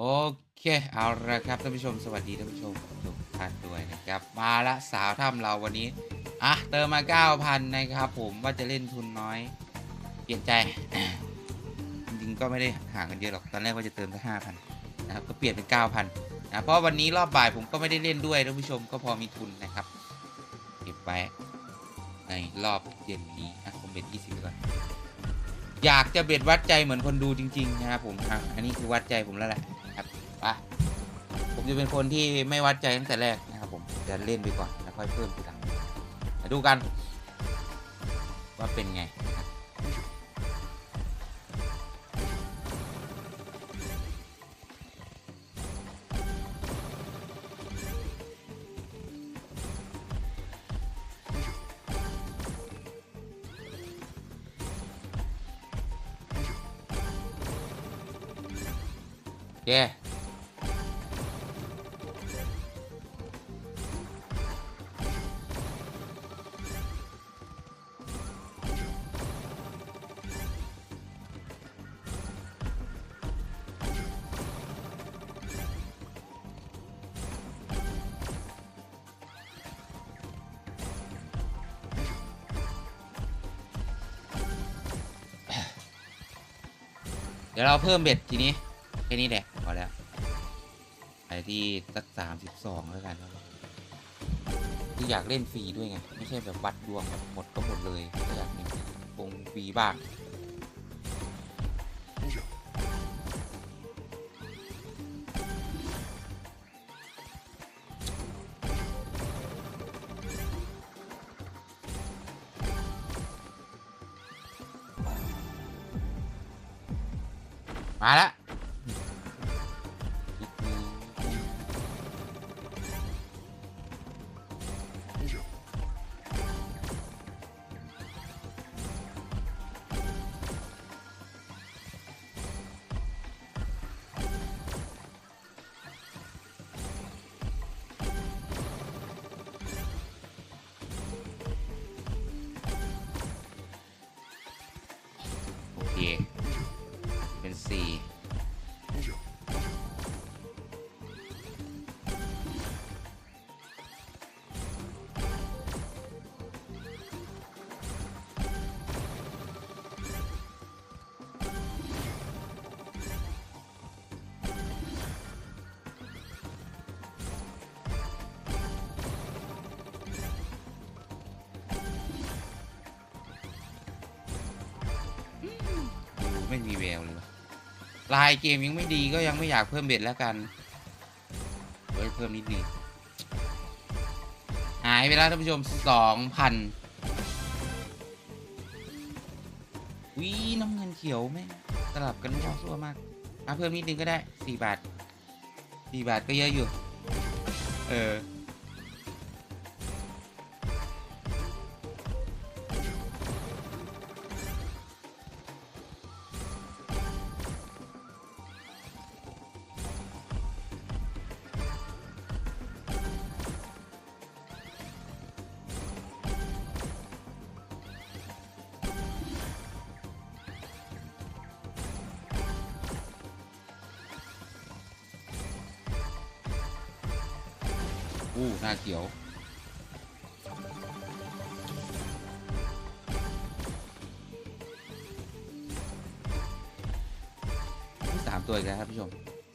โอเค เอาละครับท่านผู้ชมสวัสดีท่านผู้ชมทุกท่านด้วยนะครับ มาละสาวถ้ำเราวันนี้ อะ เติมมา 9,000 นะครับผมว่าจะเล่นทุนน้อย เปลี่ยนใจ จริงๆก็ไม่ได้ห่างกันเยอะหรอก ตอนแรกว่าจะเติมแค่5,000 นะครับ ก็เปลี่ยนเป็น 9,000 นะ เพราะวันนี้รอบบ่ายผมก็ไม่ได้เล่นด้วยท่านผู้ชมก็พอมีทุนนะครับ เก็บไว้ในรอบเย็นนี้อะผมเบ็ด20ไปก่อนอยากจะเบ็ดวัดใจเหมือนคนดูจริง ๆ นะครับผมอะอันนี้คือวัดใจผมแล้วแหละ จะเป็นคนที่ไม่วัดใจตั้งแต่แรกนะครับผมจะเล่นไปก่อนแล้วค่อยเพิ่มทีหลังมาดูกัน ว่าเป็นไงนะครับโอเค ดี๋ยวเราเพิ่มเบ็ดทีนี้แค่นี้แหละพอแล้วไปที่สักสามสิบสองแล้วกันครับคืออยากเล่นฟรีด้วยไง ไม่ใช่แบบวัดดวงแบบหมดก็หมดเลยอยากมีวงฟรีบ้าง มาแล้ว แววเลยวะลายเกมยังไม่ดีก็ยังไม่อยากเพิ่มเบ็ดแล้วกันเฮ้ยเพิ่มนิดนึงหายไปแล้วท่านผู้ชมสองพันวิน้ำเงินเขียวแม่สลับกันมั่วซั่วมากมาเพิ่มนิดนึงก็ได้สี่บาทสี่บาทก็เยอะอยู่ เออาเขียว สามตัวอีกแล้วครับผู้ชม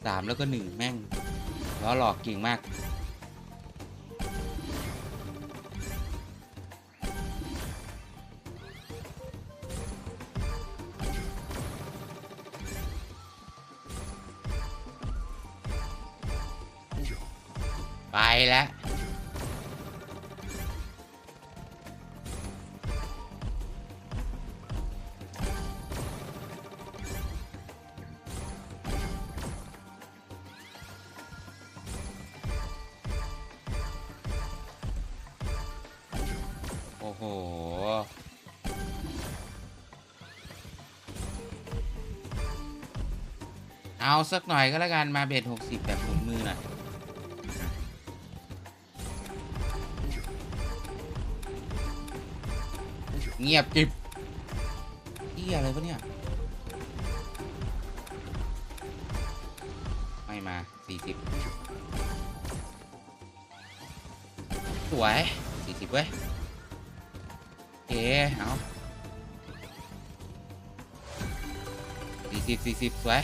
สามแล้วก็หนึ่งแม่งล้อหลอกเก่งมาก เอาสักหน่อยก็แล้วกันมาเบ็ดหกสิบแบบหมุนมือหน่อยเงียบกิบเฮียอะไรวะเนี่ยไปม่มาสี่สิบสวยสี่สิบเว้ยโอเคเอาสี่สิบสี่สิบสวย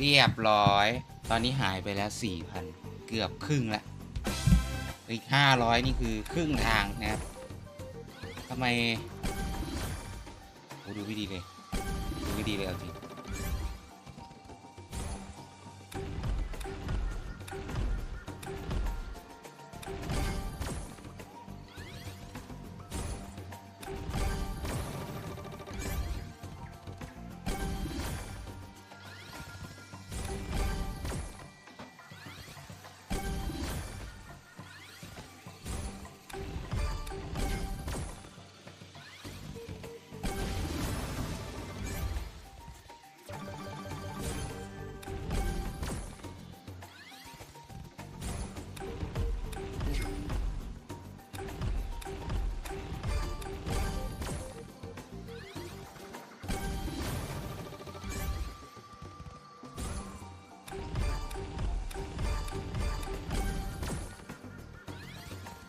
เรียบร้อย ตอนนี้หายไปแล้ว 4,000 เกือบครึ่งละอีก 500 นี่คือครึ่งทางนะครับทำไมโอ้ดูไม่ดีเลย ดูไม่ดีเลยเอาจริง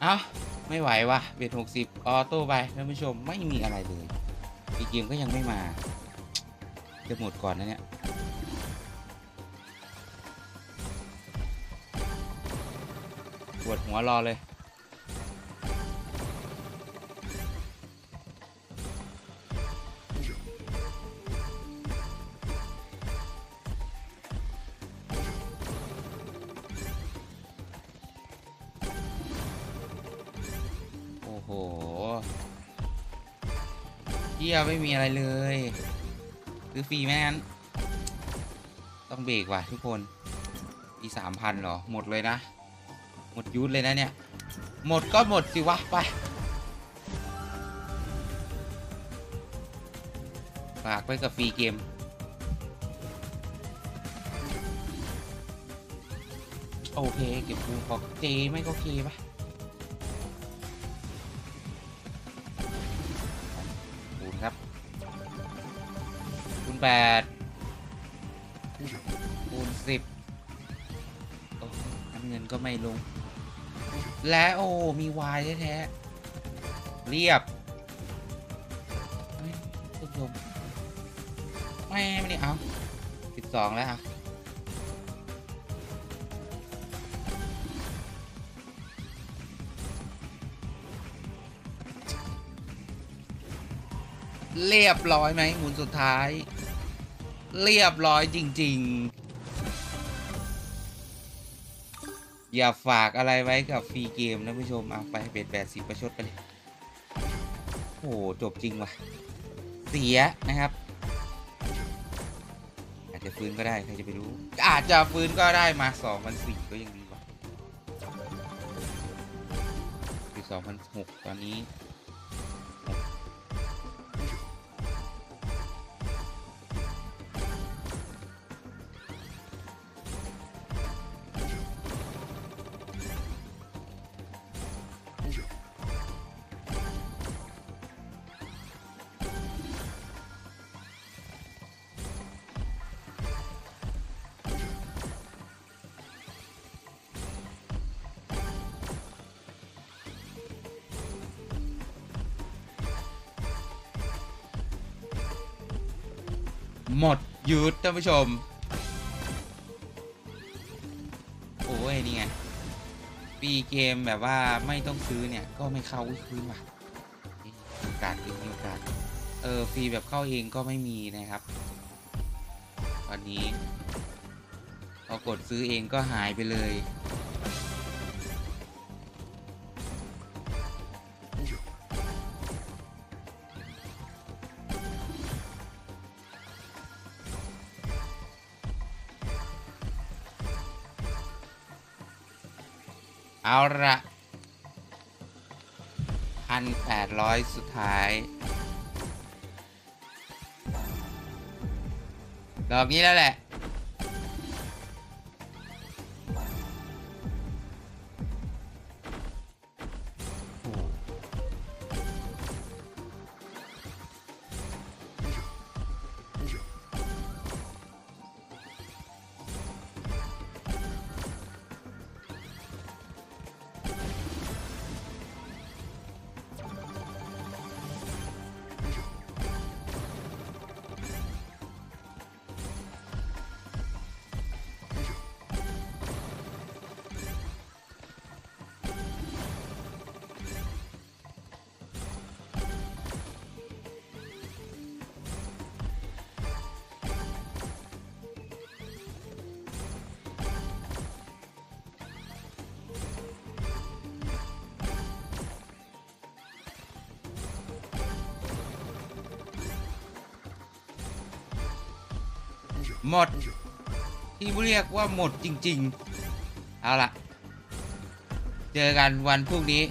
เอ้าไม่ไหววะเบ็ดหกสิบออโต้ไปท่านผู้ชมไม่มีอะไรเลยอีกเกมก็ยังไม่มา จะหมดก่อนนะเนี่ยปวดหัวรอเลย ยไม่มีอะไรเลยซื้อฟรีไหมงั้น ต้องเบรกว่ะทุกคนอีสามพันหรอ หมดเลยนะ หมดยุทธเลยนะเนี่ย หมดก็หมดสิวะ ไป ฝากไว้กับฟรีเกม โอเค เก็บปูบอเจไม่ก็เคปะคู แปดคูณสิบโอ้น้ำเงินก็ไม่ลง และโอ้ มีวายแท้ๆเรียบเฮ้ยท่านผู้ชมไม่ไม่ได้เอาสิบสองแล้วอะเรียบร้อยไหมหมุนสุดท้าย เรียบร้อยจริง ๆ อย่าฝากอะไรไว้กับฟรีเกมนะผู้ชมเอาไปเบ็ดแปดสิบประชดไปเลยโอ้โหจบจริงว่ะ เสียนะครับ อาจจะฟื้นก็ได้ ใครจะไปรู้ อาจจะฟื้นก็ได้มาสองพันสี่ก็ยังดีกว่าคือสองพันหกตอนนี้ หมดหยุดท่านผู้ชม โอ้ย นี่ไง ปีเกมแบบว่าไม่ต้องซื้อเนี่ย ก็ไม่เข้าอุ้ยคืนว่ะมีโอกาสมีโอกาส เออ ฟรีแบบเข้าเองก็ไม่มีนะครับตอนนี้พอกดซื้อเองก็หายไปเลย เอาละพันแปดร้อยสุดท้าย ดอกนี้แล้วแหละ หมด ที่เรียกว่าหมดจริง ๆ เอาล่ะเจอกันวันพรุ่งนี้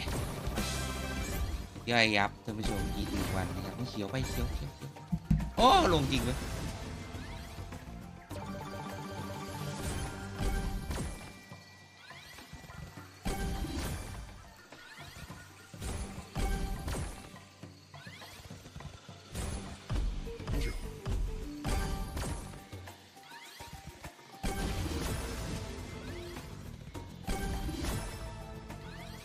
ย่อยยับท่านผู้ชมอีกหนึ่งวันนะครับไม่เขียวไปเขียวเขียวโอ้ ลงจริงเลย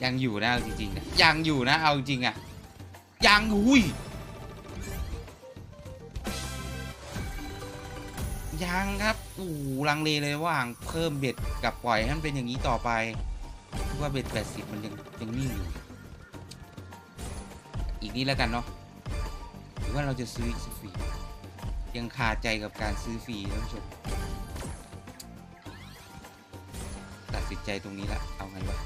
ยังอยู่นะเอาจริงๆนะยังอยู่นะเอาจริงอะยังหุยยังครับอู้ลังเลเลยว่างเพิ่มเบ็ดกับปล่อยให้มันเป็นอย่างนี้ต่อไปว่าเบ็ดแปดสิบมันยังยังนิ่งอยู่อีกนี้แล้วกันเนาะหรือว่าเราจะซื้ออสฟรียังคาใจกับการซื้อฟรีท่านผู้ชมตัดสินใจตรงนี้ละเอาไงวะ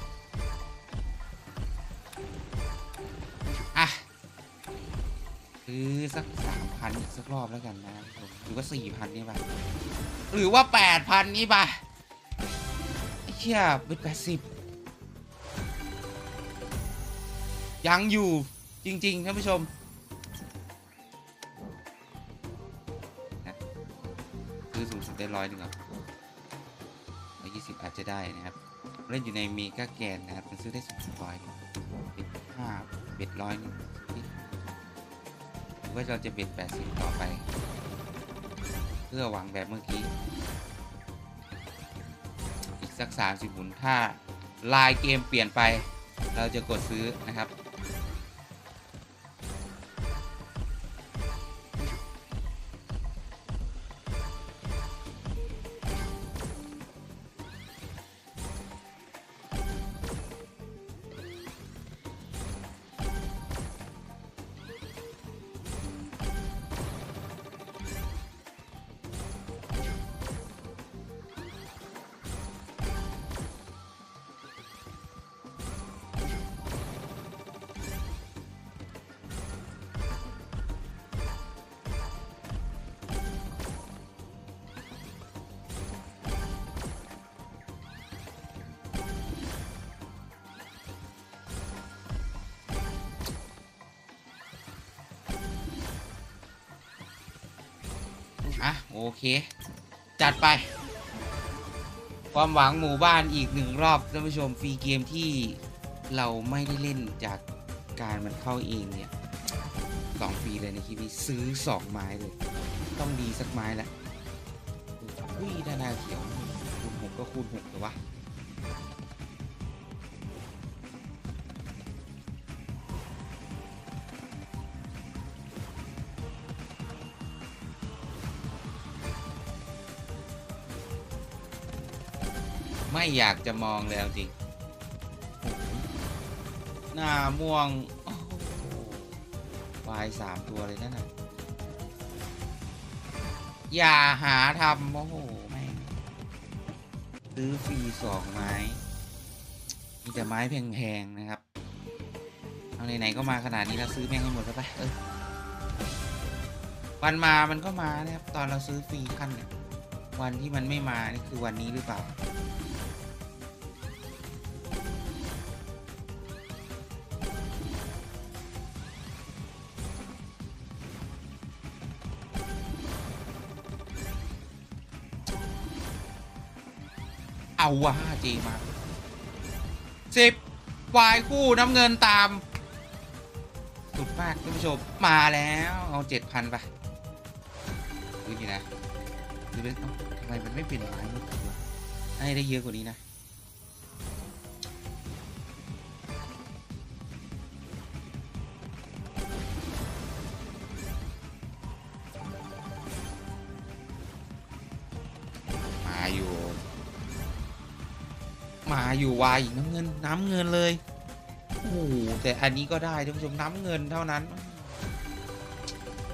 ซื้อสักสามพันอีกสักรอบแล้วกันนะผมหรือว่าสี่พันนี่ป่ะหรือว่าแปดพันนี่ป่ะไอ้เชี่ยเป็นแปดสิบยังอยู่จริงๆท่านผู้ชมนะซื้อสูงสุดได้ร้อยหนึ่งเหรอร้อยยี่สิบอาจจะได้นะครับ เล่นอยู่ในเมกาแกนนะครับ มันซื้อได้สูงสุดร้อยเบ็ดห้าเบ็ดร้อยหนึ่ง รือว่าเราจะเบ็ดแปดสิบต่อไป เพื่อหวังแบบเมื่อกี้ อีกสักสามสิบหมุนถ้าลายเกมเปลี่ยนไป เราจะกดซื้อนะครับ อะโอเค จัดไป ความหวังหมู่บ้านอีกหนึ่งรอบท่านผู้ชมฟรีเกมที่เราไม่ได้เล่นจากการมันเข้าเองเนี่ยสองฟรีเลยในคลิปนี้ซื้อสองไม้เลย ต้องดีสักไม้ละอุ้ยดานาเขียวคูณหกก็คูณหกเลยวะ ไม่อยากจะมองเลยเอาจริง หน้าม่วงวายสามตัวเลยนั่นน่ะ อย่าหาทำโอ้โหแม่งซื้อฟรีสองไม้ มีแต่ไม้แพงๆนะครับ เอาไหนๆก็มาขนาดนี้แล้วซื้อแม่งให้หมดแล้วไปเออวันมามันก็มานะครับ ตอนเราซื้อฟรีขั้นเนี่ยวันที่มันไม่มา นี่คือวันนี้หรือเปล่า เอาว่าเจมาสิบวายคู่น้ำเงินตาม สุดมากท่านผู้ชม มาแล้ว เอาเจ็ดพันไปดูนี่นะดูเป็นเอ้าทำไมมันไม่เป็นไม้เมื่อกี้วะให้ได้เยอะกว่านี้นะ อยู่วายอีกน้ำเงินน้ำเงินเลยโอ้โหแต่อันนี้ก็ได้ท่านผู้ชมน้ำเงินเท่านั้น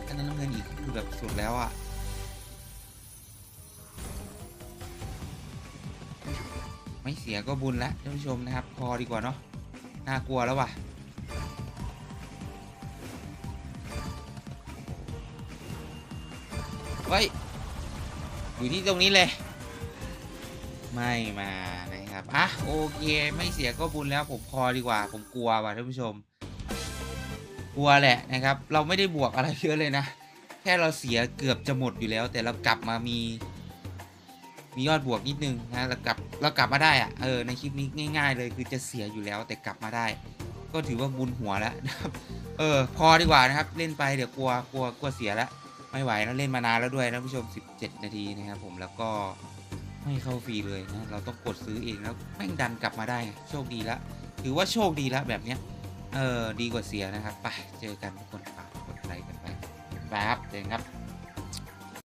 อันนั้นน้ำเงินอีกคือแบบสุดแล้วอะ่ะไม่เสียก็บุญแล้วท่านผู้ชมนะครับ พอดีกว่าเนาะน่ากลัวแล้วว่ะเฮ้อยู่ที่ตรงนี้เลย ไม่มา อะโอเคไม่เสียก็บุญแล้วผมพอดีกว่า ผมกลัวว่ะท่านผู้ชม กลัวแหละนะครับ เราไม่ได้บวกอะไรเยอะเลยนะ แค่เราเสียเกือบจะหมดอยู่แล้ว แต่เรากลับมามี มียอดบวกนิดนึงนะเรากลับเรากลับมาได้อะเออในคลิปนี้ง่าย ๆ เลยคือจะเสียอยู่แล้วแต่กลับมาได้ ก็ถือว่าบุญหัวแล้วนะครับเออพอดีกว่านะครับเล่นไปเดี๋ยวกลัวกลัวกลัวเสียแล้วไม่ไหวแล้วเล่นมานานแล้วด้วยนะผู้ชม 17 นาทีนะครับผมแล้วก็ ไม่เข้าฟรีเลยนะเราต้องกดซื้อเองแล้วแม่งดันกลับมาได้โชคดีละถือว่าโชคดีละแบบเนี้ยเออดีกว่าเสียนะครับไปเจอกันทุกคนฝากกดไลค์กันไปแปครับเจอกันครับ